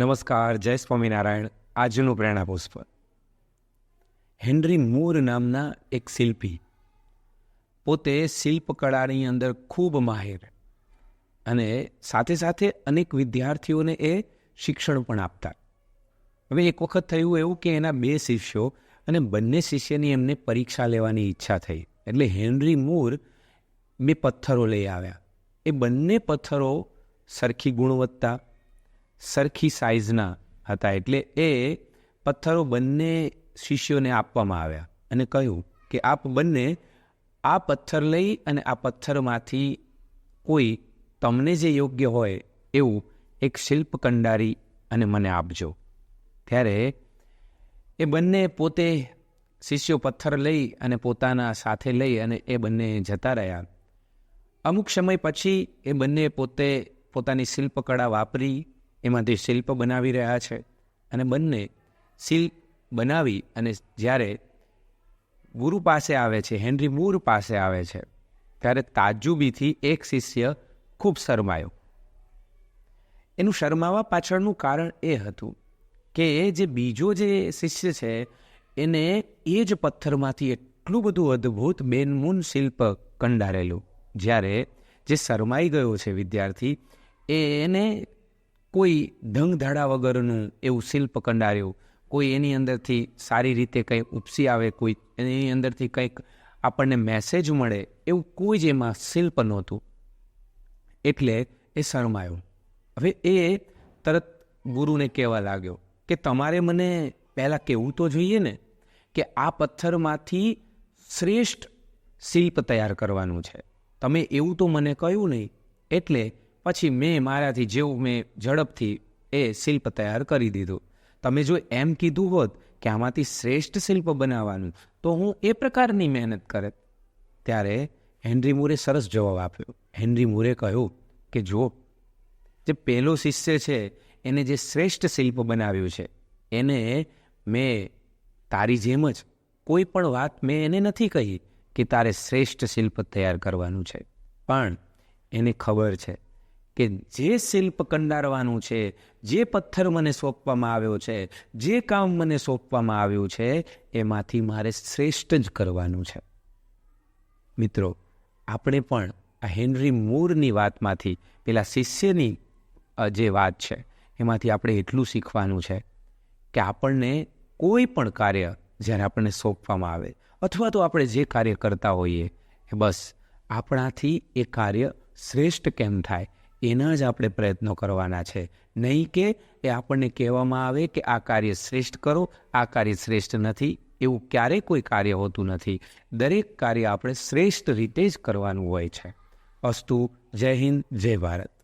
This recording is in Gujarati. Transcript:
નમસ્કાર, જય સ્વામિનારાયણ. આજનું પ્રેરણા પુષ્પ હેનરી મૂર નામના એક શિલ્પી. પોતે શિલ્પકળાની અંદર ખૂબ માહિર અને સાથે સાથે અનેક વિદ્યાર્થીઓને એ શિક્ષણ પણ આપતા. હવે એક વખત થયું એવું કે એના બે શિષ્યો અને બંને શિષ્યની એમને પરીક્ષા લેવાની ઈચ્છા થઈ. એટલે હેનરી મૂર બે પથ્થરો લઈ આવ્યા. એ બંને પથ્થરો સરખી ગુણવત્તા સરખી સાઇઝના હતા એટલે એ પથ્થરો બંને શિષ્યોને આપવામાં આવ્યા અને કહ્યું કે આપ બંને આ પથ્થર લઈ અને આ પથ્થરમાંથી કોઈ તમને જે યોગ્ય હોય એવું એક શિલ્પ કંડારી અને મને આપજો. ત્યારે એ બંને પોતે શિષ્યો પથ્થર લઈ અને પોતાના સાથે લઈ અને એ બંને જતા રહ્યા. અમુક સમય પછી એ બંને પોતે પોતાની શિલ્પકળા વાપરી એમાંથી શિલ્પ બનાવી રહ્યા છે. અને બંને શિલ્પ બનાવી અને જ્યારે ગુરુ પાસે આવે છે, હેનરી મૂર પાસે આવે છે, ત્યારે તાજુબીથી એક શિષ્ય ખૂબ શરમાયો. એનું શરમાવા પાછળનું કારણ એ હતું કે જે બીજો જે શિષ્ય છે, એને એ જ પથ્થરમાંથી એટલું બધું અદ્ભુત બેનમૂન શિલ્પ કંડારેલું. જ્યારે જે શરમાઈ ગયો છે વિદ્યાર્થી, એને કોઈ ઢંગ ધડા વગરનું એવું શિલ્પ કંડાર્યું, કોઈ એની અંદરથી સારી રીતે કંઈ ઉપસી આવે, કોઈ એની અંદરથી કંઈક આપણને મેસેજ મળે, એવું કોઈ જ એમાં શિલ્પ નહોતું. એટલે એ શરમાયો. હવે એ તરત ગુરુને કહેવા લાગ્યો કે તમારે મને પહેલાં કહેવું તો જોઈએ ને કે આ પથ્થરમાંથી શ્રેષ્ઠ શિલ્પ તૈયાર કરવાનું છે. તમે એવું તો મને કહ્યું નહીં. એટલે પછી મેં મારાથી જેવું મેં ઝડપથી એ શિલ્પ તૈયાર કરી દીધું. તમે જો એમ કીધું હોત કે આમાંથી શ્રેષ્ઠ શિલ્પ બનાવવાનું, તો હું એ પ્રકારની મહેનત કરે. ત્યારે હેનરી મૂરે સરસ જવાબ આપ્યો. હેનરી મૂરે કહ્યું કે જો જે પહેલો શિષ્ય છે, એને જે શ્રેષ્ઠ શિલ્પ બનાવ્યું છે, એને મેં તારી જેમ જ કોઈ પણ વાત મેં એને નથી કહી કે તારે શ્રેષ્ઠ શિલ્પ તૈયાર કરવાનું છે. પણ એને ખબર છે કે જે શિલ્પ કંડારવાનું છે, જે પથ્થર મને સોંપવામાં આવ્યો છે, જે કામ મને સોંપવામાં આવ્યું છે, એમાંથી મારે શ્રેષ્ઠ જ કરવાનું છે. મિત્રો, આપણે પણ આ હેનરી મૂરની વાતમાંથી, પેલા શિષ્યની જે વાત છે, એમાંથી આપણે એટલું શીખવાનું છે કે આપણને કોઈ પણ કાર્ય જ્યારે આપણને સોંપવામાં આવે, અથવા તો આપણે જે કાર્ય કરતા હોઈએ, એ બસ આપણાથી એ કાર્ય શ્રેષ્ઠ કેમ થાય એના જ આપણે પ્રયત્નો કરવાના છે. નહીં કે એ આપણને કહેવામાં આવે કે આ કાર્ય શ્રેષ્ઠ કરો, આ કાર્ય શ્રેષ્ઠ નથી, એવું ક્યારેય કોઈ કાર્ય હોતું નથી. દરેક કાર્ય આપણે શ્રેષ્ઠ રીતે જ કરવાનું હોય છે. અસ્તુ, જય હિન્દ, જય ભારત.